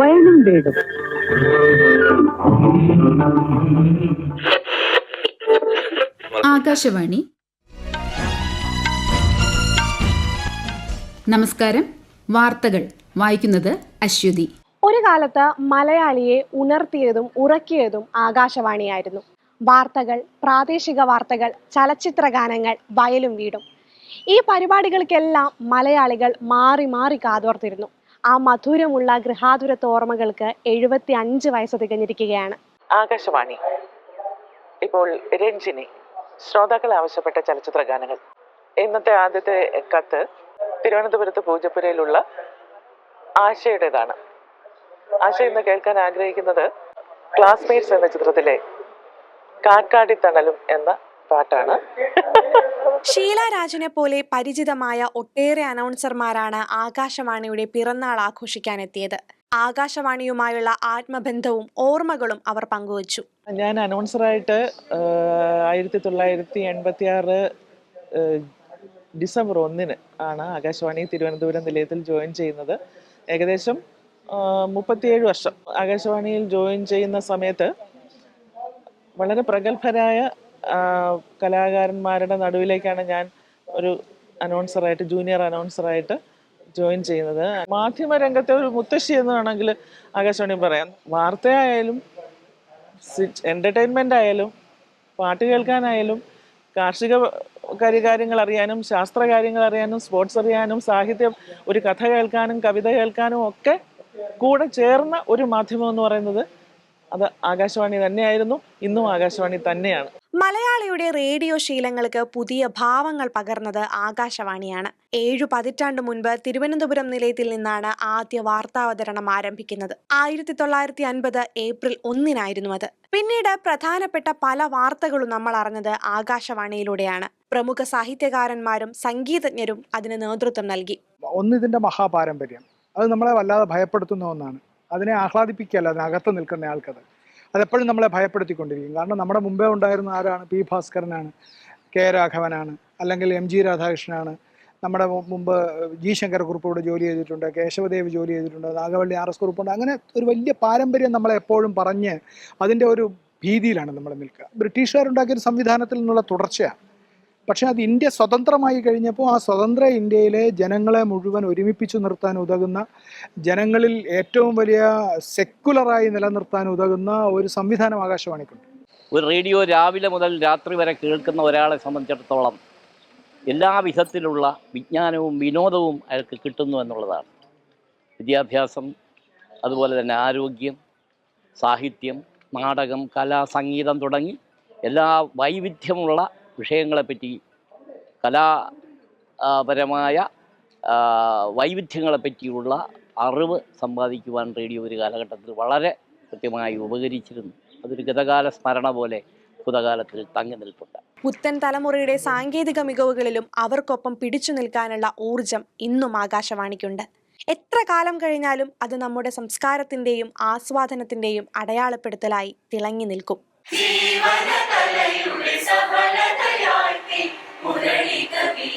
വയലും വേടും ആകാശവാണി. നമസ്കാരം. വാർത്തകൾ. വായിക്കുന്നത് അശ്വതി. ഒരു കാലത്ത് മലയാളിയെ ഉണർത്തിയതും ഉറക്കിയതും ആകാശവാണിയായിരുന്നു. വാർത്തകൾ പ്രാദേശിക വാർത്തകൾ ചലച്ചിത്ര ഗാനങ്ങൾ വയലും വീടും. ഈ പരിപാടികൾക്കെല്ലാം മലയാളികൾ മാറി മാറി കാതോർത്തിരുന്നു. ആ മധുരമുള്ള ഗൃഹാതുരത്ത ഓർമ്മകൾക്ക് എഴുപത്തി അഞ്ച് വയസ്സ് തികഞ്ഞിരിക്കുകയാണ്. ആകാശവാണി. ഇപ്പോൾ രഞ്ജിനി ശ്രോതാക്കൾ ആവശ്യപ്പെട്ട ചലച്ചിത്ര ഗാനങ്ങൾ. ഇന്നത്തെ ആദ്യത്തെ കത്ത് തിരുവനന്തപുരത്ത് പൂജപ്പുരയിലുള്ള ആശയുടേതാണ്. ആശ ഇന്ന് കേൾക്കാൻ ആഗ്രഹിക്കുന്നത് ക്ലാസ്മേറ്റ്സ് എന്ന ചിത്രത്തിലെ കാക്കാടി തണലും എന്ന പാട്ടാണ്. ഷീല രാജനെ പോലെ പരിചിതമായ ഒട്ടേറെ അനൗൺസർമാരാണ് ആകാശവാണിയുടെ പിറന്നാൾ ആഘോഷിക്കാൻ എത്തിയത് ആകാശവാണിയുമായുള്ള ആത്മബന്ധവും ഓർമ്മകളും അവർ പങ്കുവച്ചു. ഞാൻ അനൗൺസറായിട്ട് ആയിരത്തി തൊള്ളായിരത്തി എൺപത്തി ആറ് ഡിസംബർ ഒന്നിന് ആണ് ആകാശവാണി തിരുവനന്തപുരം നിലയത്തിൽ ജോയിൻ ചെയ്യുന്നത്. ഏകദേശം മുപ്പത്തിയേഴ് വർഷം ആകാശവാണിയിൽ ജോയിൻ ചെയ്യുന്ന സമയത്ത് വളരെ പ്രഗത്ഭരായ കലാകാരന്മാരുടെ നടുവിലേക്കാണ് ഞാൻ ഒരു അനൗൺസറായിട്ട് ജൂനിയർ അനൗൺസറായിട്ട് ജോയിൻ ചെയ്യുന്നത്. മാധ്യമ രംഗത്തെ ഒരു മുത്തശ്ശി എന്ന് വേണമെങ്കിൽ ആകാശവാണി പറയാം. വാർത്തയായാലും എന്റർടൈൻമെന്റ് ആയാലും പാട്ട് കേൾക്കാനായാലും കാർഷിക കാര്യകാര്യങ്ങൾ അറിയാനും ശാസ്ത്ര കാര്യങ്ങൾ അറിയാനും സ്പോർട്സ് അറിയാനും സാഹിത്യം ഒരു കഥ കേൾക്കാനും കവിത കേൾക്കാനും ഒക്കെ കൂടെ ചേർന്ന ഒരു മാധ്യമം എന്ന് പറയുന്നത് അത് ആകാശവാണി തന്നെയായിരുന്നു. ഇന്നും ആകാശവാണി തന്നെയാണ്. മലയാളിയുടെ റേഡിയോ ശീലങ്ങൾക്ക് പുതിയ ഭാവങ്ങൾ പകർന്നത് ആകാശവാണിയാണ്. ഏഴു പതിറ്റാണ്ട് മുൻപ് തിരുവനന്തപുരം നിലയത്തിൽ നിന്നാണ് ആദ്യ വാർത്താവതരണം ആരംഭിക്കുന്നത്. ആയിരത്തി തൊള്ളായിരത്തി അൻപത് ഏപ്രിൽ ഒന്നിനായിരുന്നു അത്. പിന്നീട് പ്രധാനപ്പെട്ട പല വാർത്തകളും നമ്മൾ അറിഞ്ഞത് ആകാശവാണിയിലൂടെയാണ്. പ്രമുഖ സാഹിത്യകാരന്മാരും സംഗീതജ്ഞരും അതിന് നേതൃത്വം നൽകി. ഒന്ന് ഇതിന്റെ മഹാപാരമ്പര്യം. അത് നമ്മളെ വല്ലാതെ ഭയപ്പെടുത്തുന്ന ഒന്നാണ്. അതിനെ ആഹ്ലാദിപ്പിക്കുകയല്ല അതിനകത്ത് നിൽക്കുന്ന ആൾക്കത്. അതെപ്പോഴും നമ്മളെ ഭയപ്പെടുത്തിക്കൊണ്ടിരിക്കും. കാരണം നമ്മുടെ മുമ്പേ ഉണ്ടായിരുന്ന ആരാണ്? പി ഭാസ്കരനാണ് കെ രാഘവനാണ് അല്ലെങ്കിൽ എം ജി രാധാകൃഷ്ണനാണ്. നമ്മുടെ മുമ്പ് ജി ശങ്കർ കുറുപ്പോട് ജോലി ചെയ്തിട്ടുണ്ട് കേശവദേവ് ജോലി ചെയ്തിട്ടുണ്ട് നാഗവള്ളി ആർ എസ് കുറുപ്പുണ്ട്. അങ്ങനെ ഒരു വലിയ പാരമ്പര്യം നമ്മളെ എപ്പോഴും പറഞ്ഞ് അതിന്റെ ഒരു ഭീതിയിലാണ് നമ്മൾ നിൽക്കുക. ബ്രിട്ടീഷുകാരുണ്ടാക്കിയ ഒരു സംവിധാനത്തിൽ നിന്നുള്ള തുടർച്ചയാണ്. പക്ഷേ അത് ഇന്ത്യ സ്വതന്ത്രമായി കഴിഞ്ഞപ്പോൾ ആ സ്വതന്ത്ര ഇന്ത്യയിലെ ജനങ്ങളെ മുഴുവൻ ഒരുമിപ്പിച്ചു നിർത്താൻ ഉതകുന്ന ജനങ്ങളിൽ ഏറ്റവും വലിയ സെക്കുലറായി നിലനിർത്താൻ ഉതകുന്ന ഒരു സംവിധാനം ആകാശവാണിക്കുണ്ട്. ഒരു റേഡിയോ രാവിലെ മുതൽ രാത്രി വരെ കേൾക്കുന്ന ഒരാളെ സംബന്ധിച്ചിടത്തോളം എല്ലാ വിധത്തിലുള്ള വിജ്ഞാനവും വിനോദവും അയാൾക്ക് കിട്ടുന്നു എന്നുള്ളതാണ്. വിദ്യാഭ്യാസം അതുപോലെ തന്നെ ആരോഗ്യം സാഹിത്യം നാടകം കല സംഗീതം തുടങ്ങി എല്ലാ വൈവിധ്യമുള്ള വിഷയങ്ങളെപ്പറ്റി കലാപരമായ വൈവിധ്യങ്ങളെപ്പറ്റിയുള്ള അറിവ് സമ്പാദിക്കുവാൻ റേഡിയോ ഒരു കാലഘട്ടത്തിൽ വളരെ കൃത്യമായി ഉപകരിച്ചിരുന്നു. അതൊരു ഗതകാല സ്മരണ പോലെ ഭൂതകാലത്തിൽ തങ്ങി നിൽപ്പുണ്ട്. പുത്തൻ തലമുറയുടെ സാങ്കേതിക മികവുകളിലും അവർക്കൊപ്പം പിടിച്ചു നിൽക്കാനുള്ള ഊർജം ഇന്നും ആകാശവാണിക്കുണ്ട്. എത്ര കാലം കഴിഞ്ഞാലും അത് നമ്മുടെ സംസ്കാരത്തിന്റെയും ആസ്വാദനത്തിന്റെയും അടയാളപ്പെടുത്തലായി തിളങ്ങി നിൽക്കും. ஜீவன கலையுடைய சபலதையாழ்த்தி முரளி கவி